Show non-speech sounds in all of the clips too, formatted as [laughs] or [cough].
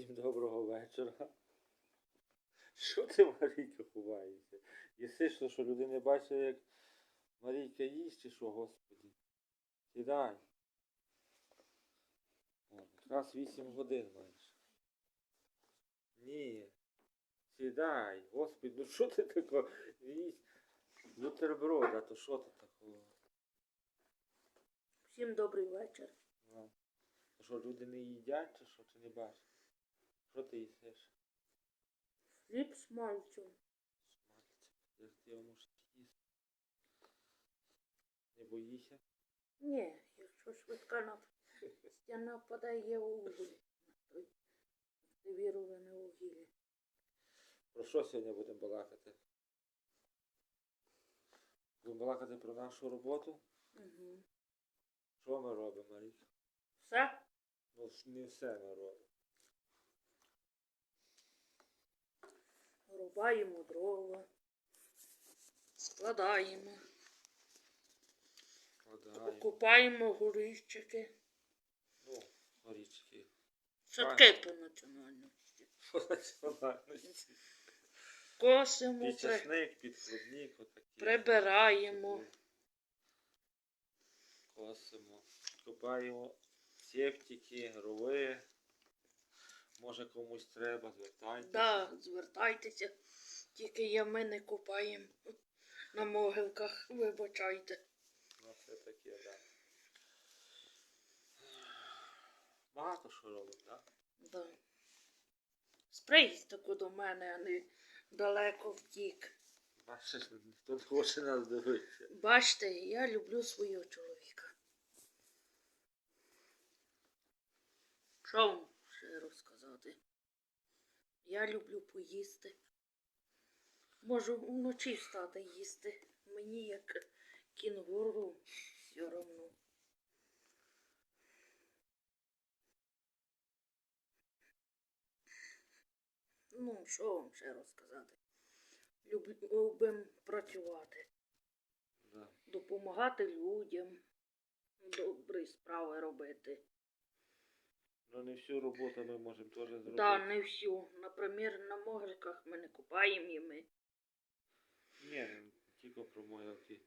Всім доброго вечора. Що ти, Марійка, ховаєшся? Єси що, що люди не бачать, як Марійка їсть, чи що, господи? Сідай. О, якраз 8 годин маєш. Ні. Сідай, господи, ну що ти тако? Їсть бутерброда, то що ти такого? Всім добрий вечір. Ну, що люди не їдять, чи що ти не бачиш? Що ти їсиш? Хліб з мальцю. Смальця, як ти його можеш їсти? Не боїшся? Ні, якщо швидка на стіна впадає, є уголь. Той Віроване вугілля. Про що сьогодні будемо балакати? Будемо балакати про нашу роботу? Угу. Що ми робимо, Марійка? Все? Ну, не все ми робимо. Рубаємо дрова. Складаємо. Складаємо. Купаємо горищики. Ну, горічки. Садки по національності. По національності. Косимо, Під при... часник, під отакі. прибираємо. Косимо. Купаємо септики, рови. Може комусь треба, звертайтеся. Да, звертайтеся. Тільки ями не купаємо на могилках, вибачайте. Ну, все таке, да. Багато що робимо, так? Да. Сприйсь таку до мене, а не далеко втік. Бачиш, ніхто не хоче нас дивитися. Бачите, я люблю свого чоловіка. Що вам ще розказати? Я люблю поїсти. Можу вночі встати їсти. Мені як кінгуру все одно. Ну, що вам ще розказати? Любимо працювати Да. допомагати людям, добрі справи робити. Ну не всю роботу ми можемо теж зробити. Да, не всю. Наприклад, на могилках ми не купаємо і ми. Ні, тільки про могилки.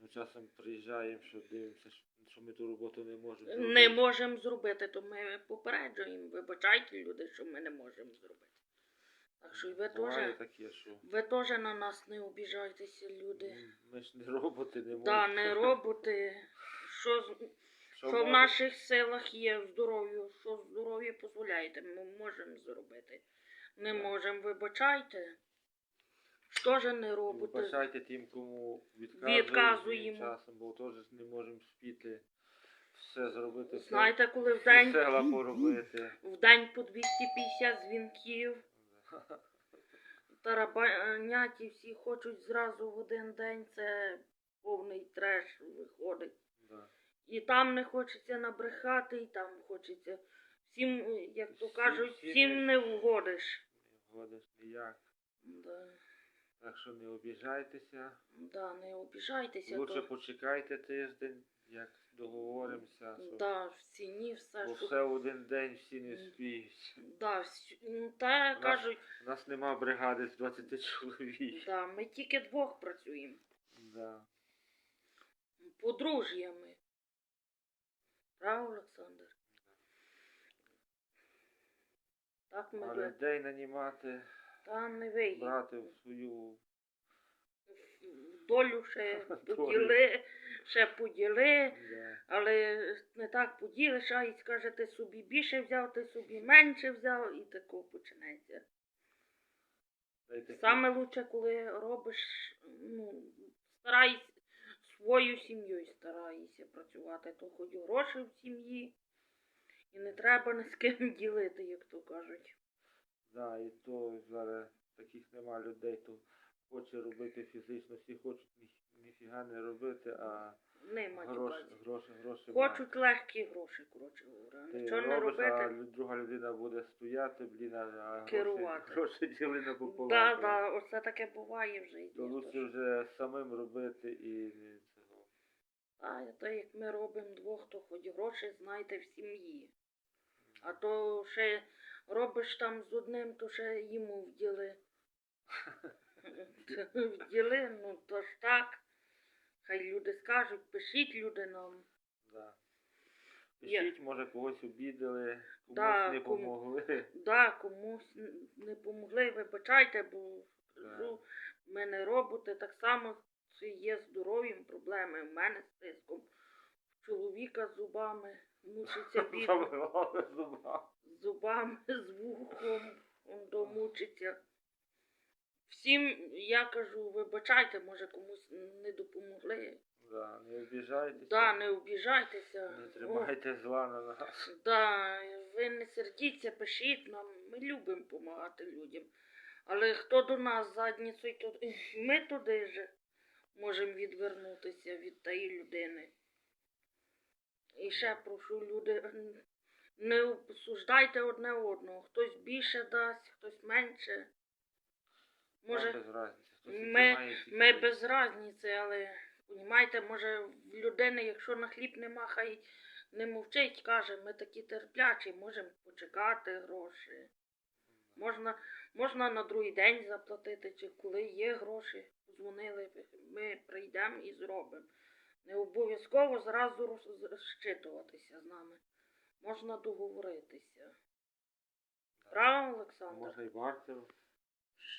Ми часом приїжджаємо, що дивимося, що- ми ту роботу не можемо зробити. Не можемо зробити, то ми попереджуємо. Вибачайте, люди, що ми не можемо зробити. Так що і ви теж, ви теж на нас не обіжайтеся, люди. ми ж не роботи не можемо. Да, не роботи. Що, що в наших силах є здоров'я, що здоров'я дозволяєте, ми можемо зробити. Не можемо, вибачайте. Що ж не робите? Вибачайте тим, кому відказуємо, Відказуємо. часом, бо теж не можемо спіти все зробити. все- Знаєте, коли в день, [clears throat] поробити. в день по 250 дзвінків, [laughs] тарабаняті всі хочуть зразу в один день, це повний треш виходить. Да. І там не хочеться набрехати, і там хочеться. Всім, е, як то кажуть, всім всім не- вгодиш. Не вгодиш ніяк. Да, Так що не обіжайтеся. да, не обіжайтеся. Лучше то, почекайте тиждень, як договоримося. Що... да, в ціні все, Бо що... все в один день всі не спіють. Да, всю- ну, та нас- кажуть, У нас нема бригади з 20 чоловік. да, ми тільки двох працюємо. Да. Подружжями. Правда, Олександр? Так ми А би- людей нанімати, та не вийде. брати в свою Долю ще [laughs] Долю. поділи, ще поділи. да. Але не так поділиш, а і скаже, ти собі більше взяв, ти собі менше взяв, і тако. Та й такі- Саме лучше, коли робиш, ну, старайся свою сім'єю старайся працювати, то хоч гроші в сім'ї. І не треба ні з ким [laughs] ділити, як то кажуть. Да, і то зараз таких нема людей, то хоче робити фізично, всі хочуть ні, ніфіга не робити, а Нема гроші, гроші, гроші. Хочуть легкі гроші, коротше говоря. Нічого не робиш, а друга людина буде стояти, блін, а Керувати. гроші діли на пополам. Да, да, оце таке буває вже. То лучше вже самим робити і. А то як ми робимо двох, то хоч гроші знайте в сім'ї. А то ще робиш там з одним, то ще йому вділи. [laughs] Вділи, ну то ж так. Хай люди скажуть, пишіть люди нам. Да. Пишіть, може когось обідали, комусь Да, не кому- помогли. Да, комусь не помогли, вибачайте, бо кажу, ми не роботи, так само це є здоров'ям проблеми. В мене з тиском. В чоловіка з зубами мучиться [laughs] бідно. З зубами, з вухом, домучиться. Всім я кажу, вибачайте, може комусь не допомогли. Да, не обіжайтеся. Да, не обіжайтеся. Не О, тримайте зла на нас. да, ви не сердіться, пишіть нам. Ми любимо допомагати людям. Але хто до нас задницею, то ми туди же можемо відвернутися від тієї людини. І ще прошу люди, не осуждайте одне одного. Хтось більше дасть, хтось менше. Може, без разниці. Ми, ми без разниці, але понімаєте, може в людини, якщо на хліб нема, хай не мовчить, каже, ми такі терплячі, можемо почекати гроші. Можна, можна на другий день заплатити, чи коли є гроші, дзвонили, ми прийдемо і зробимо. Не обов'язково зразу розчитуватися з нами. Можна договоритися. Правильно, Олександр? Можна і бартером.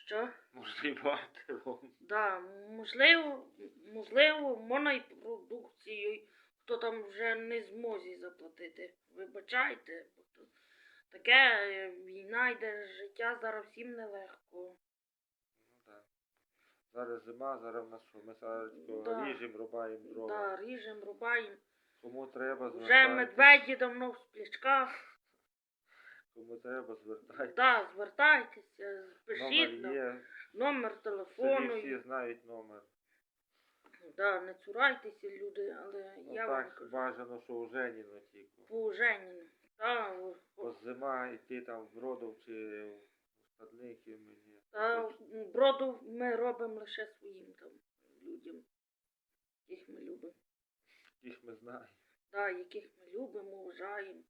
Що? Можна і бартером. Да, можливо, можливо, можна і продукцією, хто там вже не змозі заплатити. Вибачайте, таке е, війна йде, життя зараз всім нелегко. Зараз зима, зараз в нас що, ми зараз Да. ріжемо, рубаємо дрова. Да, ріжем, рубаємо. Кому треба, Вже медведі давно в сплячках. Кому треба, звертайтесь. Да, звертайтеся, пишіть нам. є. Номер телефону. всі знають номер. Да, не цурайтеся, люди, але Ну я вам так, кажу. бажано, що у Женіно тільки. По Женіну. Да, Бо зима, йти там в Бродов чи в Стадники мені. Та броду ми робимо лише своїм там людям, яких ми любимо. Їх ми знаємо. Да, яких ми любимо, вважаємо.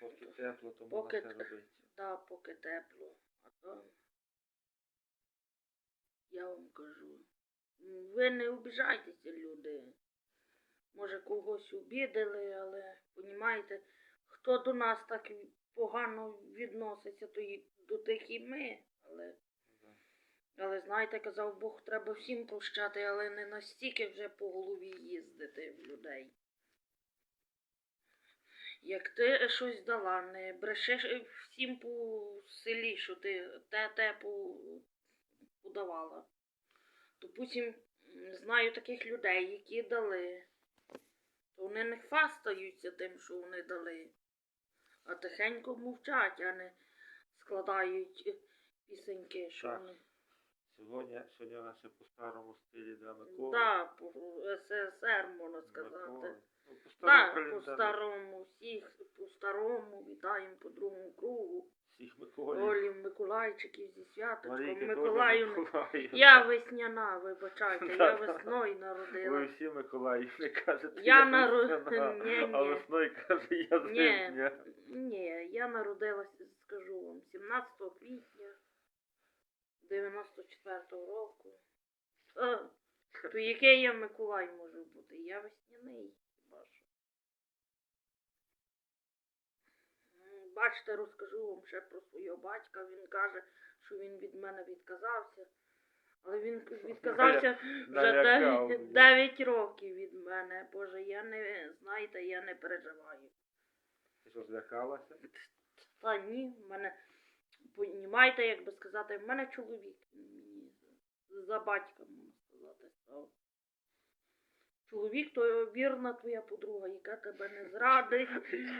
Поки тепло, то Поки можна все робити. Да, поки тепло. А то я вам кажу. Ви не обіжайтеся, люди. Може когось обідали, але понімаєте, хто до нас так погано відноситься, то і до тих і ми. Але Але знаєте, казав Бог, треба всім прощати, але не настільки вже по голові їздити в людей. Як ти щось дала, не брешеш всім по селі, що ти те те подавала. Допустим, знаю таких людей, які дали, то вони не хвастаються тим, що вони дали, а тихенько мовчать, а не складають пісеньки, що вони. Сьогодні, сьогодні нас ще по старому стилі для Миколи. Да, по СССР можна сказати. Миколи. Ну, по старому Так, по календарю. старому, всіх по старому вітаємо по другому кругу. Всіх Миколі. Олі Миколайчиків зі святочком. Теж Миколаївна. Миколаївна. Я весняна, вибачайте, [laughs] я Да. весною Ви народила. всі Миколаївни кажете, Я народ- весняна, [laughs] Ні, а ні. весною каже, я з Ні. Ні, я народилася, скажу вам, 17 квітня 94-го року. Е, То який я Миколай можу бути? Я весняний хіба що. Бачите, розкажу вам ще про свого батька. Він каже, що він від мене відказався. Але він відказався вже Налякав 9, 9 років від мене. Боже, я не знаєте, я не переживаю. Ти що, злякалася? Та ні, в мене, понімаєте, як би сказати, в мене чоловік мені за- батька, можна сказати, став. Чоловік то вірна твоя подруга, яка тебе не зрадить.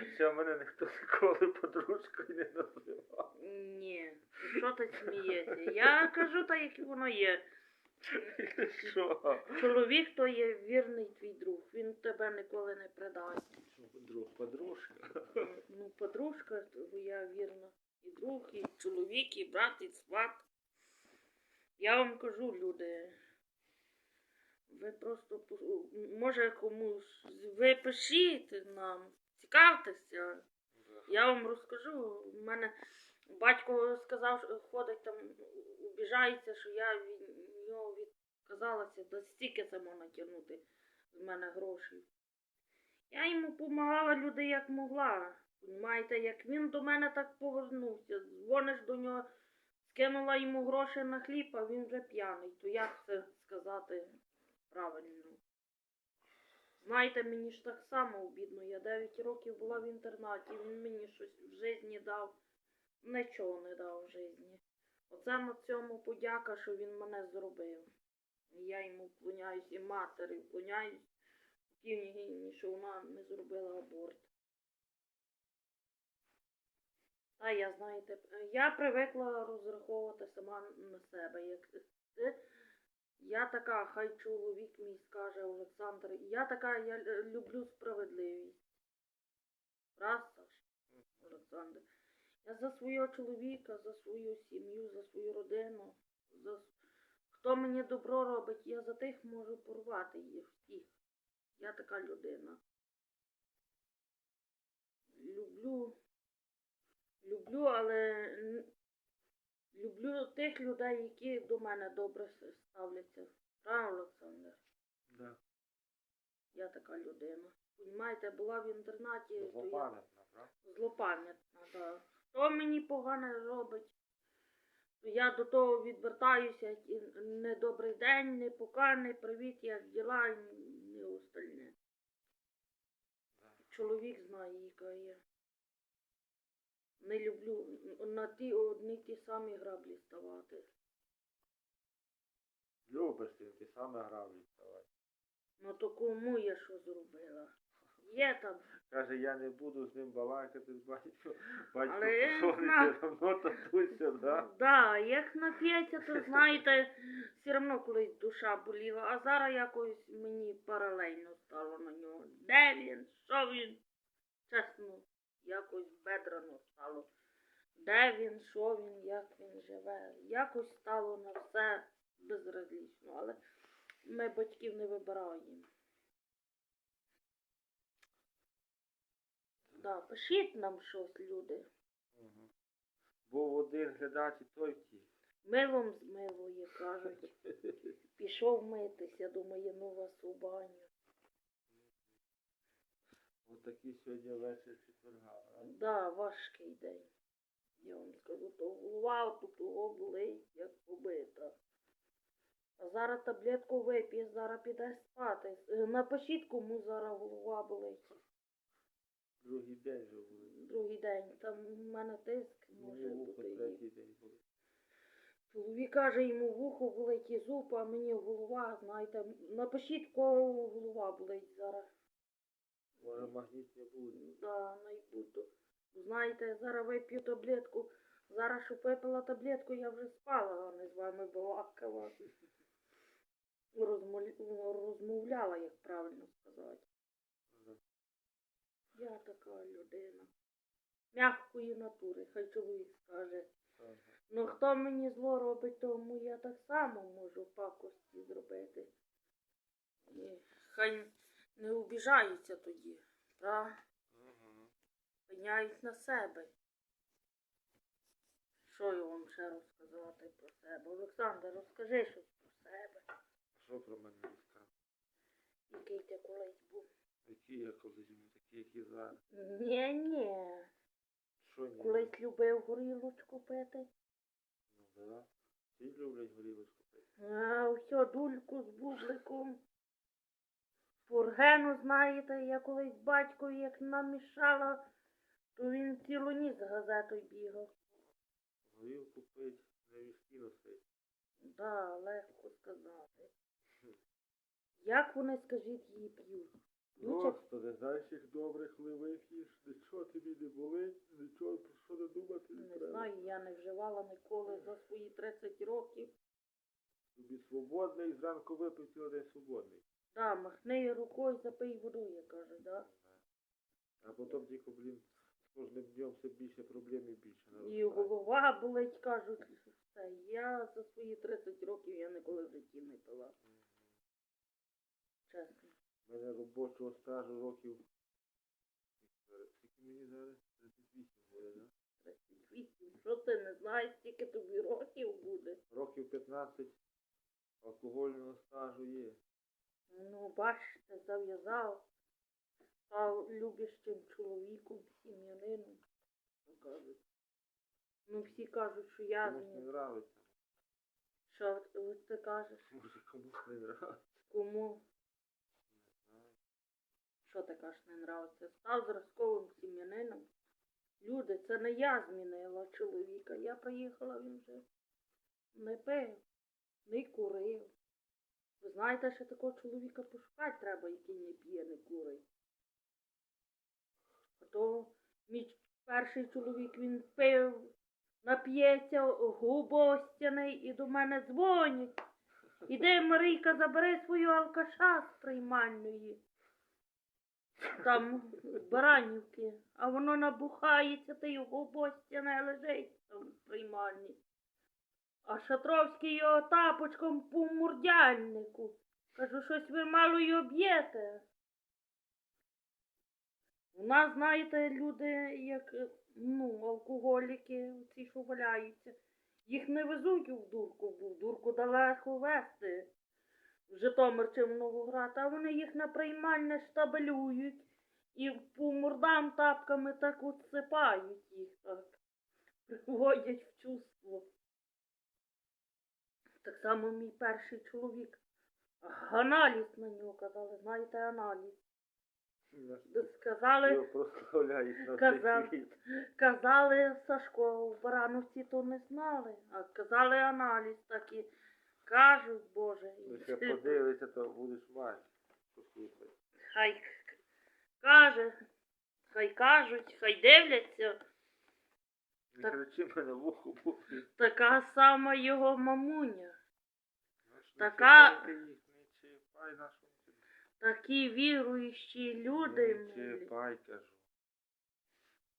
Хоча мене ніхто ніколи подружкою не називав. Ні, що ти смієшся? Я кажу так, як воно є. Що? Чоловік то є вірний твій друг, він тебе ніколи не предасть. Друг, подружка. Ну, подружка твоя вірна. І друг, і чоловік, і брат, і сват. Я вам кажу, люди. Ви просто може комусь ви пишіть нам, цікавтеся. Я вам розкажу. У мене батько сказав, що ходить там, обіжається, що я від нього відказалася, до стільки це можна тягнути з мене грошей. Я йому допомагала люди як могла. Понімаєте, як він до мене так повернувся, дзвониш до нього, скинула йому гроші на хліб, а він вже п'яний. То як це сказати правильно? Знаєте, мені ж так само обідно. Я 9 років була в інтернаті, він мені щось в житті дав. Нічого не дав в житті. Оце на цьому подяка, що він мене зробив. Я йому вклоняюсь і матері вклоняюсь, що вона не зробила аборт. Та я, знаєте, я привикла розраховувати сама на себе. Як я така, хай чоловік мій скаже Олександр, я така, я люблю справедливість. Раз, Олександр. Я за свого чоловіка, за свою сім'ю, за свою родину, за хто мені добро робить, я за тих можу порвати їх всіх. Я така людина. Люблю, люблю, але люблю тих людей, які до мене добре ставляться. Правильно, Олександр? Да. Я така людина. Понімаєте, була в інтернаті, Злопам'ятна, правда? злопам'ятна, да. Хто мені погане робить, то я до того відвертаюся, не добрий день, не пока, не привіт, як діла, і не остальне. Да. Чоловік знає, яка я. Не люблю на ті одні ті самі граблі ставати. Любиш ти, ти саме грав відставати. Ну то кому я що зробила? Є там. Каже, я не буду з ним балакати з батьком. Батько Але я пішов, знаю. татуся, да? Да, як нап'ється, то знаєте, все одно колись душа боліла, а зараз якось мені паралельно стало на нього. Де він? Що він? Чесно, якось бедрано стало. Де він, що він, як він живе. Якось стало на все безразлічно, але ми батьків не вибираємо. Да, пишіть нам щось, люди. Угу. Був один глядач і той втік. Милом змилує, кажуть. [laughs] Пішов митися, ну вас у баню. Ось такий сьогодні вечір четверга. а? Да, важкий день. Я вам скажу, то голова тут болить, як побита. А зараз таблетку вип'є, зараз піде спати. Е, Напишіть, кому зараз голова болить. Другий день вже були. Другий день. Там у мене тиск може бути. третій день було. Чоловік каже, йому вухо болить і зуб, а мені голова, знаєте. Напишіть, кого голова болить зараз. Може магніт не буде. Да, найбуду. Знаєте, зараз вип'ю таблетку. Зараз, щоб випила таблетку, я вже спала, а не з вами балакала. Розмовля- Розмовляла, як правильно сказати. Да. Я така людина. Мягкої натури, хай чоловік скаже. Ага. Ну хто мені зло робить, тому я так само можу пакості зробити. І хай не обіжаються тоді, Ага. пеняють на себе. Що я вам ще розказати про себе? Олександр, розкажи щось про себе. Що про мене розказати? Який ти колись був. Які я колись був, такі, які зараз. Ні, ні. Що ні? Колись любив горілочку пити. Ну да. Всі люблять горілочку пити. А, все, дульку з бубликом. Фургену, знаєте, я колись батькові як намішала, то він цілу ніч з газетою бігав. Горілку пить, на віскі носить. Да, легко сказати. Як вони, скажіть, її п'ють? Господи, знаєш їх добрих ливих їж, нічого тобі не болить, нічого про що не думати не, не треба. знаю, я не вживала ніколи за свої 30 років. Тобі свободний, зранку випив цілий день свободний. Да, махни рукою, запий водою, каже, да. А потім тільки, блін, з кожним днем все більше проблем і більше. І наростає. голова болить, кажуть, все. Я за свої 30 років я ніколи в житті не пила. Чесно. У мене робочого стажу років Скільки мені зараз? 38 буде, да? 38. Що ти не знаєш, скільки тобі років буде? Років 15 алкогольного стажу є. Ну, бачите, зав'язав. Став любящим чоловіком, сім'янином. Ну, всі кажуть, що я Комусь не нравиться. Що от ти кажеш? Може комусь не нравиться. Кому? Що ти кажеш, не нравиться? Став зразковим сім'янином. Люди, це не я змінила чоловіка. Я приїхала, він вже не пив, не курив. Ви знаєте, що такого чоловіка пошукати треба, який не п'є, не курить. А то мій перший чоловік він пив, нап'ється губостяний і до мене дзвонить. Іди, Марійка, забери свою алкаша з приймальної. Там баранівки, а воно набухається, та його губостяне лежить там в приймальні. А Шатровський його тапочком по мурдяльнику. Кажу, щось ви мало й об'єте. У нас, знаєте, люди, як ну, алкоголіки, ці, що валяються, їх не везуть в дурку, бо в дурку далеко вести. В Житомир чи в Новоград, а вони їх на приймальне штабелюють і по мордам тапками так от сипають їх так. Приводять в чувство. Так само мій перший чоловік. Аналіз на нього казали, знаєте, аналіз. Сказали, світ. казали Сашко, в Барановці то не знали, а казали аналіз такі. Кажуть, Боже, Ну, ще то будеш мати. Послухай. хай каже, хай кажуть, хай дивляться. Не кричи мене в. Така сама його мамуня. Така-. Такі віруючі люди. Милі.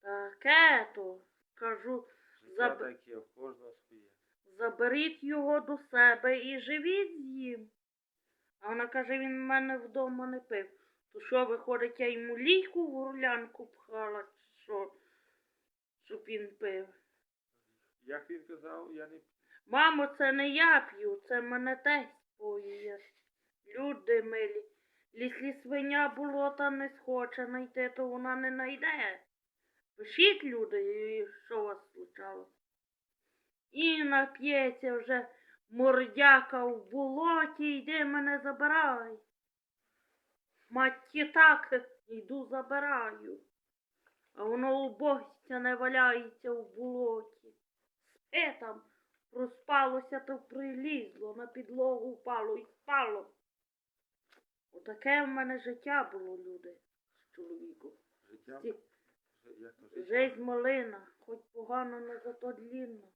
Таке то, кажу, Заб- заберіть його до себе і живіть з ним. А вона каже, він в мене вдома не пив. То що, виходить, я йому лійку в горлянку пхала, що, щоб він пив. Як він казав, я не Мамо, це не я п'ю, це мене тесть поює. Люди милі, ліслі свиня болота не схоче знайти, то вона не знайде. Пишіть, люди, що вас случалось. І нап'ється вже мордяка в болоті, йди мене забирай. Матті так, йду забираю. А воно убогця не валяється в болоті. Спи там, проспалося, то прилізло, на підлогу впало і спало. Отаке в мене життя було, люди, з чоловіком. життя. Як життя? Жизнь малина, хоч погано, не зато длінно.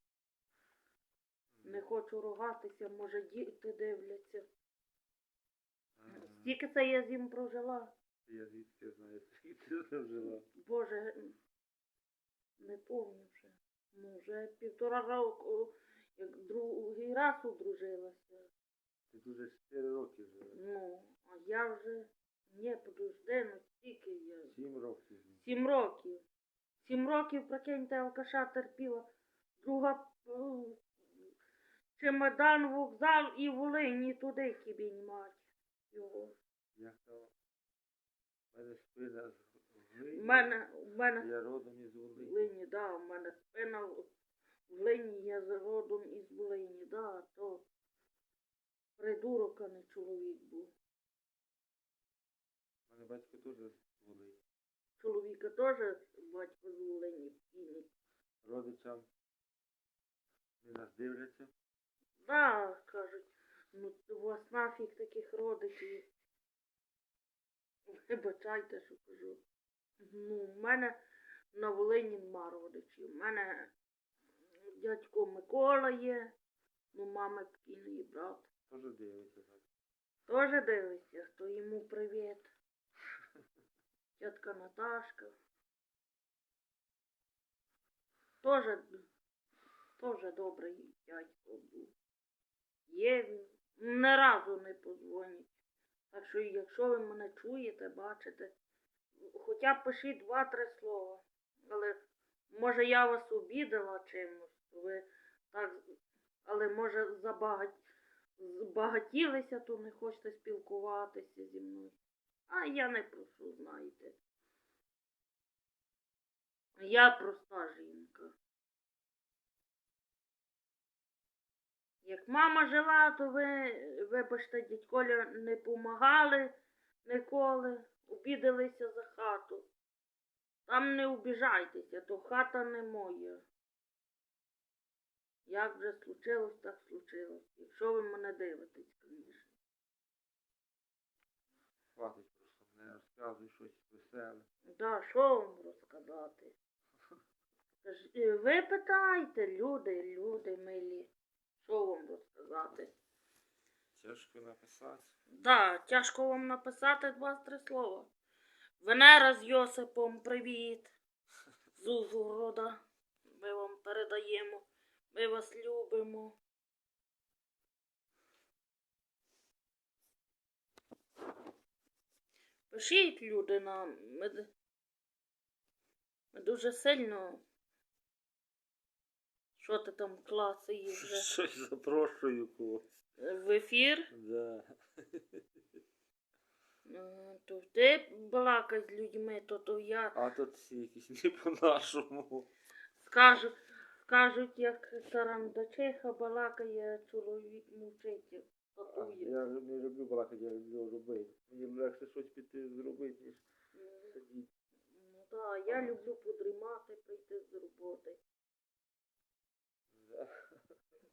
Не хочу рогатися, може діти дивляться. Ага. Скільки це я з ним прожила? Я звідки знаю, скільки вже жила. Боже, не помню вже. Ну, вже півтора року, як другий раз одружилася. Ти дуже 4 роки жила. Ну, а я вже не подожди, ну стільки я. 7 років. Сім років. Сім років, прикиньте, алкаша терпіла. Друга е, чемодан, вокзал і Волині туди кібінь мать його. Як то? У мене спина з У Волині. мене, у мене Я родом із Волині. Волині, да, у мене спина Волині, я з родом із Волині, да, то придурок, а не чоловік був. У мене батько теж з Волині. Чоловіка теж батько з Волині. Родичам не нас дивляться. Да, кажуть, ну у вас нафіг таких родичів. Вибачайте, що кажу. Ну, в мене на Волині нема родичів. У мене дядько Микола є, ну мами покійної брат. Теж дивляться. так. Тоже дивиться, то йому привіт. Тітка Наташка. Тоже, тоже добрий дядько був. Є він. Ні разу не подзвонить. Так що, якщо ви мене чуєте, бачите, хоча б пишіть два-три слова. Але може я вас обідала чимось. Ви так, але може забагать, збагатілися, то не хочете спілкуватися зі мною. А я не прошу, знаєте. Я проста жінка. Як мама жила, то ви, вибачте, дядьколя не помагали ніколи, обідалися за хату. Там не обіжайтеся, то хата не моя. Як вже случилось, так случилось. Якщо ви мене дивитесь, звісно. Хватить просто, не розказуй щось веселе. Да, що вам розказати? Ви питайте, люди, люди милі. Що вам розказати? Тяжко написати. Да, тяжко вам написати два-три слова. Венера з Йосипом, привіт. З Ужгорода. Ми вам передаємо. Ми вас любимо. Пишіть люди нам. Ми, ми дуже сильно. Що ти там клацаєш вже? [laughs] Щось запрошую когось. В ефір? Да. Е, То ти балакай з людьми, то то я А тут всі якісь не по-нашому. скажу, скажуть, як тарандачиха балакає, чоловік мовчить, Я не люблю балакати, я люблю робити. Мені легше щось піти зробити, ніж сидіти. Ну так, я люблю подрімати, прийти з роботи.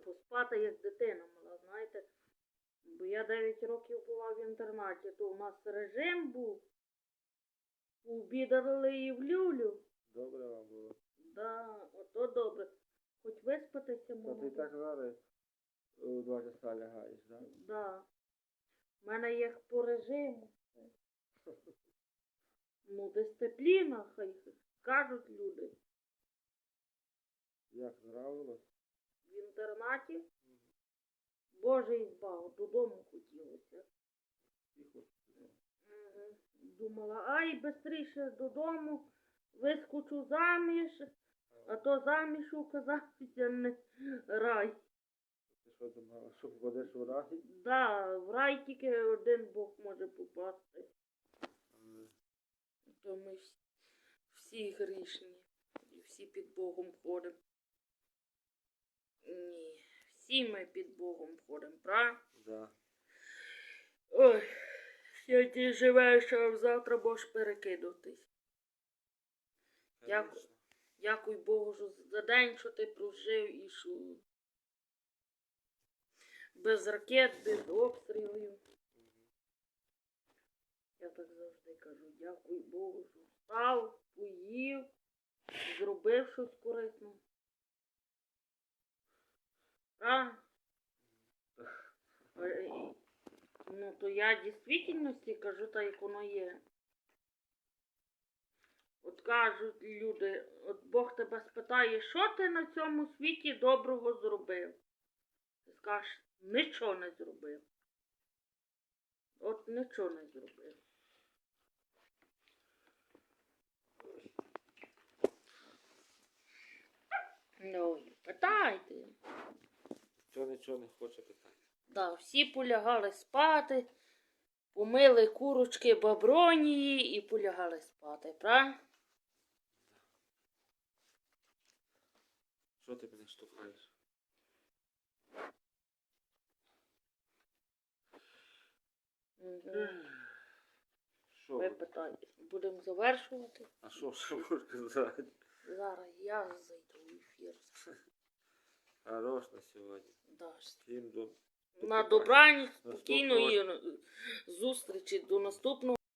Поспати як дитина мала, знаєте. Бо я 9 років була в інтернаті, то у нас режим був. Обідали і в люлю. Добре вам було. Да, ото добре. Хоч виспатися Та ти так зараз у два часа лягаєш, так? Да. У мене як по режиму. Ну, дисципліна, хай кажуть люди. Як нравилось? В інтернаті. Боже і збав, додому хотілося. Тихо. Мгм. Думала, ай, бистріше додому, вискочу заміж, а то заміж оказався не рай. Ти що думала, що попадеш у рай? Да, в рай тільки один Бог може попасти. М, То ми всі, всі грішні. І всі під Богом ходимо. Ні, всі ми під Богом ходимо, правда? Да. Ой, сьогодні живеш, а завтра будеш перекидатись. Дякую. Дякуй Богу що за день, що ти прожив і що без ракет, без обстрілів. Я так завжди кажу, дякуй Богу, що встав, поїв, зробив щось корисне. Е, Ну, то я дійсності кажу, так як воно є. От кажуть люди, от Бог тебе спитає, що ти на цьому світі доброго зробив? Ти скажеш, нічого не зробив. От нічого не зробив. Ну, питайте. Хто нічого не хоче питати. Да, всі полягали спати, помили курочки бабронії і полягали спати, правда? Що ти мене штовхаєш? Що? Ви ви? будемо завершувати. А що ще можеш сказати? Зараз я зайду в ефір. Хорош на сьогодні. Да. Всім до На добраніч, спокійної зустрічі до наступного.